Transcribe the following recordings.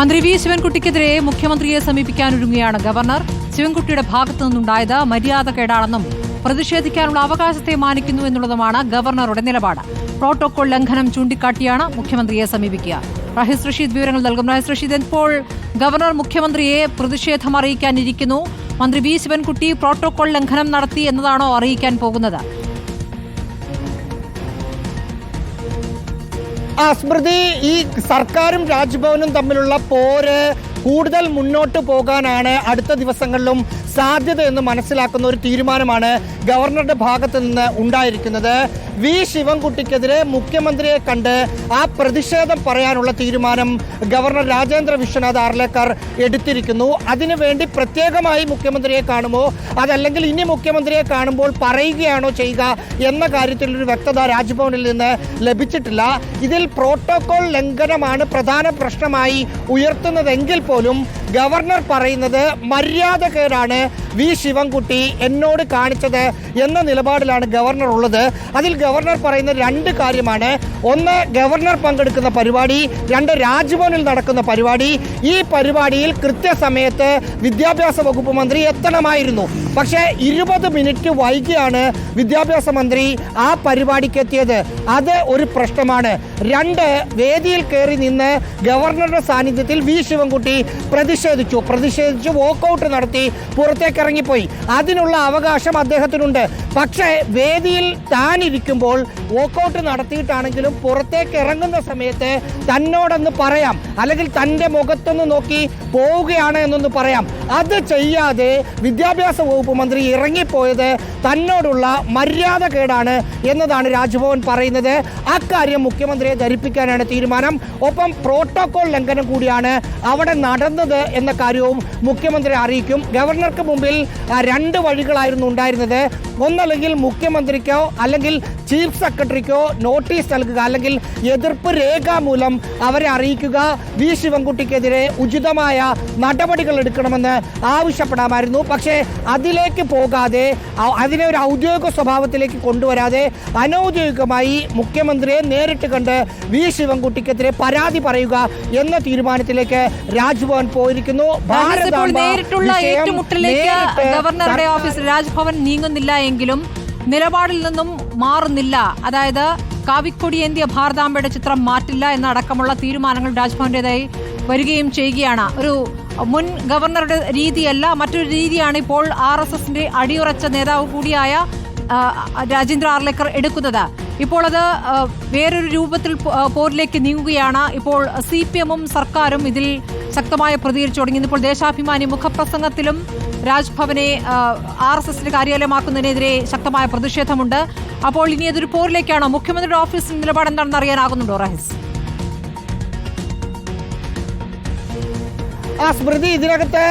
മന്ത്രി വി ശിവൻകുട്ടിക്കെതിരെ മുഖ്യമന്ത്രിയെ സമീപിക്കാനൊരുങ്ങുകയാണ് ഗവർണർ. ശിവൻകുട്ടിയുടെ ഭാഗത്തു നിന്നുണ്ടായത് മര്യാദ കേടാണെന്നും പ്രതിഷേധിക്കാനുള്ള അവകാശത്തെ മാനിക്കുന്നു എന്നുള്ളതുമാണ് ഗവർണറുടെ നിലപാട്. പ്രോട്ടോകോൾ ലംഘനം ചൂണ്ടിക്കാട്ടിയാണ് മുഖ്യമന്ത്രിയെ സമീപിക്കുക. റഹീസ് റഷീദ് വിവരങ്ങൾ നൽകും. റഹീസ് റഷീദ് ഇപ്പോൾ ഗവർണർ മുഖ്യമന്ത്രിയെ പ്രതിഷേധം അറിയിക്കാനിരിക്കുന്നു. മന്ത്രി വി ശിവൻകുട്ടി പ്രോട്ടോകോൾ ലംഘനം നടത്തി എന്നതാണോ അറിയിക്കാൻ പോകുന്നത്? ആ സ്മൃതി ഈ സർക്കാരും രാജ്ഭവനും തമ്മിലുള്ള പോര് കൂടുതൽ മുന്നോട്ട് പോകാനാണ് അടുത്ത ദിവസങ്ങളിലും സാധ്യത എന്ന് മനസ്സിലാക്കുന്ന ഒരു തീരുമാനമാണ് ഗവർണറുടെ ഭാഗത്ത് നിന്ന് ഉണ്ടായിരിക്കുന്നത്. വി. ശിവൻകുട്ടിക്കെതിരെ മുഖ്യമന്ത്രിയെ കണ്ട് ആ പ്രതിഷേധം പറയാനുള്ള തീരുമാനം ഗവർണർ രാജേന്ദ്ര വിശ്വനാഥ് ആർലേക്കർ എടുത്തിരിക്കുന്നു. അതിനുവേണ്ടി പ്രത്യേകമായി മുഖ്യമന്ത്രിയെ കാണുമോ? അതല്ലെങ്കിൽ ഇനി മുഖ്യമന്ത്രിയെ കാണുമ്പോൾ പറയുകയാണോ ചെയ്യുക എന്ന കാര്യത്തിലൊരു വ്യക്തത രാജ്ഭവനിൽ നിന്ന് ലഭിച്ചിട്ടില്ല. ഇതിൽ പ്രോട്ടോകോൾ ലംഘനമാണ് പ്രധാന പ്രശ്നമായി ഉയർത്തുന്നതെങ്കിൽ പോലും ഗവർണർ പറയുന്നത് മര്യാദകേടാണ് വി ശിവൻകുട്ടി എന്നോട് കാണിച്ചത് എന്ന നിലപാടിലാണ് ഗവർണർ ഉള്ളത്. അതിൽ ഗവർണർ പറയുന്ന രണ്ട് കാര്യമാണ്. ഒന്ന് ഗവർണർ പങ്കെടുക്കുന്ന പരിപാടി. രണ്ട് രാജ്ഭവനിൽ നടക്കുന്ന പരിപാടി. ഈ പരിപാടിയിൽ കൃത്യസമയത്ത് വിദ്യാഭ്യാസ വകുപ്പ് മന്ത്രി എത്തണമായിരുന്നു. പക്ഷേ ഇരുപത് മിനിറ്റ് വൈകിയാണ് വിദ്യാഭ്യാസ മന്ത്രി ആ പരിപാടിക്ക് എത്തിയത് അത് ഒരു പ്രശ്നമാണ്. രണ്ട് വേദിയിൽ കയറി നിന്ന് ഗവർണറുടെ സാന്നിധ്യത്തിൽ വി ശിവൻകുട്ടി പ്രതിഷേധിച്ചു. പ്രതിഷേധിച്ചു വോക്കൗട്ട് നടത്തി പുറത്തേക്ക് ഇറങ്ങിപ്പോയി അതിനുള്ള അവകാശം അദ്ദേഹത്തിനുണ്ട്. പക്ഷേ വേദിയിൽ താനിരിക്കുമ്പോൾ വോക്കൗട്ട് നടത്തിയിട്ടാണെങ്കിലും പുറത്തേക്ക് ഇറങ്ങുന്ന സമയത്ത് തന്നോടൊന്ന് പറയാം. അല്ലെങ്കിൽ തന്റെ മുഖത്തൊന്ന് നോക്കി പോവുകയാണ് എന്നൊന്ന് പറയാം. അത് ചെയ്യാതെ വിദ്യാഭ്യാസ വകുപ്പ് മന്ത്രി ഇറങ്ങിപ്പോയത് തന്നോടുള്ള മര്യാദ കേടാണ് എന്നതാണ് രാജ്ഭവൻ പറയുന്നത്. അക്കാര്യം മുഖ്യമന്ത്രിയെ ധരിപ്പിക്കാനാണ് തീരുമാനം. ഒപ്പം പ്രോട്ടോകോൾ ലംഘനം കൂടിയാണ് അവിടെ നടന്നത് എന്ന കാര്യവും മുഖ്യമന്ത്രി അറിയിക്കും. ഗവർണർക്ക് മുമ്പിൽ ആ, രണ്ട് വഴികളായിരുന്നു ഉണ്ടായിരുന്നത്. ഒന്നല്ലെങ്കിൽ മുഖ്യമന്ത്രിക്കോ അല്ലെങ്കിൽ ചീഫ് സെക്രട്ടറിക്കോ നോട്ടീസ് നൽകുക അല്ലെങ്കിൽ എതിർപ്പ് രേഖാമൂലം അവരെ അറിയിക്കുക. വി. ശിവൻകുട്ടിക്കെതിരെ ഉചിതമായ നടപടികൾ എടുക്കണമെന്ന് ആവശ്യപ്പെടാമായിരുന്നു. പക്ഷേ അതിലേക്ക് പോകാതെ അതിനെ ഒരു ഔദ്യോഗിക സ്വഭാവത്തിലേക്ക് കൊണ്ടുവരാതെ അനൗദ്യോഗികമായി മുഖ്യമന്ത്രിയെ നേരിട്ട് കണ്ട് വി. ശിവൻകുട്ടിക്കെതിരെ പരാതി പറയുക എന്ന തീരുമാനത്തിലേക്ക് രാജ്ഭവൻ പോയിരിക്കുന്നു. രാജേഷ് ഗവർണറുടെ ഓഫീസ് രാജ്ഭവൻ നീങ്ങുന്നില്ല എങ്കിലും നിലപാടിൽ നിന്നും മാറുന്നില്ല. അതായത് കാവിക്കൊടി എന്തിയ ഭാരതാംബയുടെ ചിത്രം മാറ്റില്ല എന്നടക്കമുള്ള തീരുമാനങ്ങൾ രാജ്ഭവന്റേതായി വരികയും ചെയ്യുകയാണ്. ഒരു മുൻ ഗവർണറുടെ രീതിയല്ല മറ്റൊരു രീതിയാണ് ഇപ്പോൾ ആർ എസ് എസിന്റെ അടിയുറച്ച നേതാവ് കൂടിയായ രാജേന്ദ്ര ആർലേക്കർ എടുക്കുന്നത്. ഇപ്പോൾ അത് വേറൊരു രൂപത്തിൽ പോരിലേക്ക് നീങ്ങുകയാണ്. ഇപ്പോൾ സി പി എമ്മും സർക്കാരും ഇതിൽ ശക്തമായ പ്രതികരിച്ചു തുടങ്ങി ഇപ്പോൾ ദേശാഭിമാനി മുഖപ്രസംഗത്തിലും രാജ്ഭവനെ ആർ എസ് എസിന്റെ കാര്യാലയമാക്കുന്നതിനെതിരെ ശക്തമായ പ്രതിഷേധമുണ്ട്. അപ്പോൾ ഇനി അതൊരു പോരിലേക്കാണോ? മുഖ്യമന്ത്രിയുടെ ഓഫീസിന്റെ നിലപാട് എന്താണെന്ന് അറിയാനാകുന്നുണ്ടോ റഹീസ്? ആ സ്മൃതി ഇതിനകത്ത്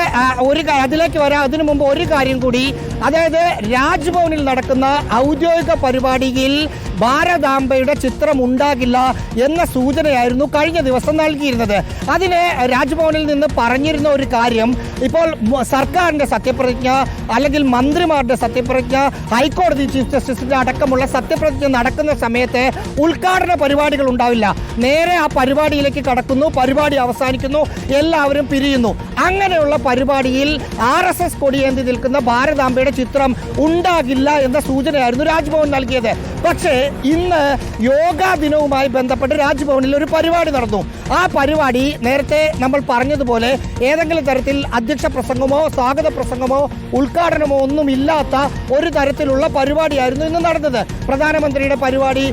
ഒരു അതിലേക്ക് വരാം. അതിനു മുമ്പ് ഒരു കാര്യം കൂടി. അതായത് രാജ്ഭവനിൽ നടക്കുന്ന ഔദ്യോഗിക പരിപാടിയിൽ ഭാരതാംബയുടെ ചിത്രം ഉണ്ടാകില്ല എന്ന സൂചനയായിരുന്നു കഴിഞ്ഞ ദിവസം നൽകിയിരുന്നത്. അതിന് രാജ്ഭവനിൽ നിന്ന് പറഞ്ഞിരുന്ന ഒരു കാര്യം ഇപ്പോൾ സർക്കാരിന്റെ സത്യപ്രതിജ്ഞ അല്ലെങ്കിൽ മന്ത്രിമാരുടെ സത്യപ്രതിജ്ഞ ഹൈക്കോടതി ചീഫ് ജസ്റ്റിസിന്റെ അടക്കമുള്ള സത്യപ്രതിജ്ഞ നടക്കുന്ന സമയത്ത് ഉദ്ഘാടന പരിപാടികൾ ഉണ്ടാവില്ല. നേരെ ആ പരിപാടിയിലേക്ക് കടക്കുന്നു പരിപാടി അവസാനിക്കുന്നു എല്ലാവരും പിരിയുന്നു. അങ്ങനെയുള്ള പരിപാടിയിൽ ആർ എസ് എസ് കൊടിയേന്തി നിൽക്കുന്ന ഭാരതാംബയുടെ ചിത്രം ഉണ്ടാകില്ല എന്ന സൂചനയായിരുന്നു രാജ്ഭവൻ നൽകിയത്. പക്ഷേ ഇന്ന് യോഗാ ദിനവുമായി ബന്ധപ്പെട്ട് രാജ്ഭവനിൽ ഒരു പരിപാടി നടന്നു. ആ പരിപാടി നേരത്തെ നമ്മൾ പറഞ്ഞതുപോലെ ഏതെങ്കിലും തരത്തിൽ അധ്യക്ഷ പ്രസംഗമോ സ്വാഗത പ്രസംഗമോ ഉദ്ഘാടനമോ ഒന്നും ഇല്ലാത്ത ഒരു തരത്തിലുള്ള പരിപാടിയായിരുന്നു ഇന്ന് നടന്നത്. പ്രധാനമന്ത്രിയുടെ പരിപാടി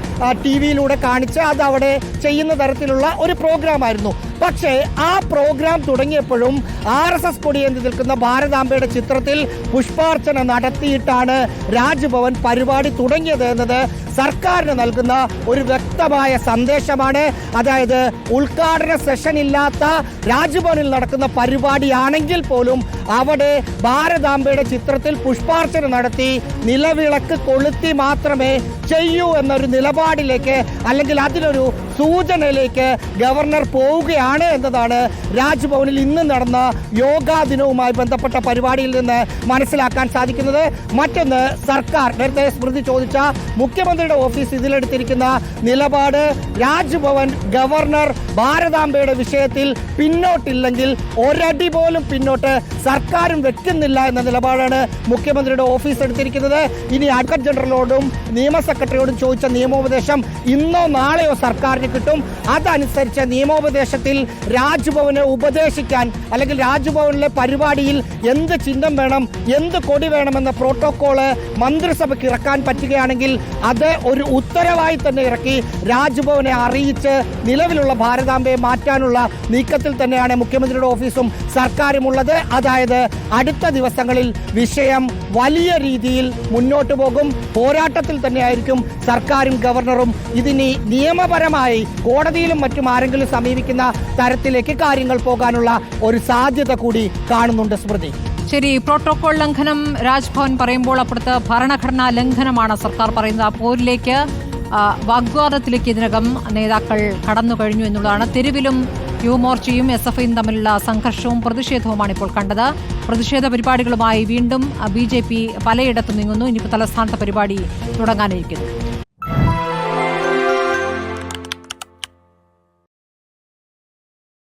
ടി വിയിലൂടെ കാണിച്ച് അത് അവിടെ ചെയ്യുന്ന തരത്തിലുള്ള ഒരു പ്രോഗ്രാം ആയിരുന്നു പക്ഷേ ആ പ്രോഗ്രാം തുടങ്ങിയപ്പോഴും ആർ എസ് എസ് കൊടിയേന്തി നിൽക്കുന്ന ഭാരതാംബയുടെ ചിത്രത്തിൽ പുഷ്പാർച്ചന നടത്തിയിട്ടാണ് രാജ്ഭവൻ പരിപാടി തുടങ്ങിയത് എന്നത് സർക്കാരിന് നൽകുന്ന ഒരു വ്യക്തമായ സന്ദേശമാണ്. അതായത് ഉദ്ഘാടന സെഷൻ ഇല്ലാത്ത രാജ്ഭവനിൽ നടക്കുന്ന പരിപാടിയാണെങ്കിൽ പോലും അവിടെ ഭാരതാംബയുടെ ചിത്രത്തിൽ പുഷ്പാർച്ചന നടത്തി നിലവിളക്ക് കൊളുത്തി മാത്രമേ ചെയ്യൂ എന്നൊരു നിലപാടിലേക്ക് അല്ലെങ്കിൽ അതിലൊരു സൂചനയിലേക്ക് ഗവർണർ പോവുകയാണ്. എന്നതാണ് രാജ്ഭവനിൽ ഇന്ന് നടന്ന യോഗാ ദിനവുമായി ബന്ധപ്പെട്ട പരിപാടിയിൽ നിന്ന് മനസ്സിലാക്കാൻ സാധിക്കുന്നത്. മറ്റൊന്ന് സർക്കാർ നേരത്തെ സ്മൃതി ചോദിച്ച മുഖ്യമന്ത്രിയുടെ ഓഫീസ് ഇതിലെടുത്തിരിക്കുന്ന നിലപാട്. രാജ്ഭവൻ ഗവർണർ ഭാരതാംബയുടെ വിഷയത്തിൽ പിന്നോട്ടില്ലെങ്കിൽ ഒരടി പോലും പിന്നോട്ട് സർക്കാരും വെക്കുന്നില്ല എന്ന നിലപാടാണ് മുഖ്യമന്ത്രിയുടെ ഓഫീസ് എടുത്തിരിക്കുന്നത്. ഇനി അഡ്വക്കറ്റ് ജനറലോടും നിയമ സെക്രട്ടറിയോടും ചോദിച്ച നിയമോപദേശം ഇന്നോ നാളെയോ സർക്കാരിന് കിട്ടും. അതനുസരിച്ച് നിയമോപദേശത്തിൽ രാജ്ഭവനെ ഉപദേശിക്കാൻ അല്ലെങ്കിൽ രാജ്ഭവനിലെ പരിപാടിയിൽ എന്ത് ചിഹ്നം വേണം എന്ത് കൊടി വേണമെന്ന പ്രോട്ടോക്കോൾ മന്ത്രിസഭയ്ക്ക് ഇറക്കാൻ പറ്റുകയാണെങ്കിൽ അത് ഒരു ഉത്തരവായി തന്നെ ഇറക്കി രാജ്ഭവനെ അറിയിച്ച് നിലവിലുള്ള ഭാരതാംബയെ മാറ്റാനുള്ള നീക്കത്തിൽ തന്നെയാണ് മുഖ്യമന്ത്രിയുടെ ഓഫീസും സർക്കാരുമുള്ളത്. അതായത് അടുത്ത ദിവസങ്ങളിൽ വിഷയം വലിയ രീതിയിൽ മുന്നോട്ട് പോകും. പോരാട്ടത്തിൽ തന്നെയായിരിക്കും സർക്കാരും ഗവർണറും ഇതിനി നിയമപരമായി കോടതിയിലും മറ്റും ആരെങ്കിലും സമീപിക്കുന്ന തരത്തിലേക്ക് കാര്യങ്ങൾ പോകാനുള്ള ഒരു സാധ്യത കൂടി കാണുന്നുണ്ട് സ്മൃതി. ശരി പ്രോട്ടോകോൾ ലംഘനം രാജ്ഭവൻ പറയുമ്പോൾ അപ്പുറത്ത് ഭരണഘടനാ ലംഘനമാണ് സർക്കാർ പറയുന്നത്. ആ പോരിലേക്ക് വാഗ്വാദത്തിലേക്ക് ഇതിനകം നേതാക്കൾ കടന്നു കഴിഞ്ഞു എന്നുള്ളതാണ്. തെരുവിലും യുവമോർച്ചയും എസ് എഫ് ഐയും തമ്മിലുള്ള സംഘർഷവും പ്രതിഷേധവുമാണ് ഇപ്പോൾ കണ്ടത്. പ്രതിഷേധ പരിപാടികളുമായി വീണ്ടും ബി ജെ പി പലയിടത്തും നീങ്ങുന്നു. ഇനിയിപ്പോൾ തലസ്ഥാനത്തെ പരിപാടി തുടങ്ങാനിരിക്കുന്നു.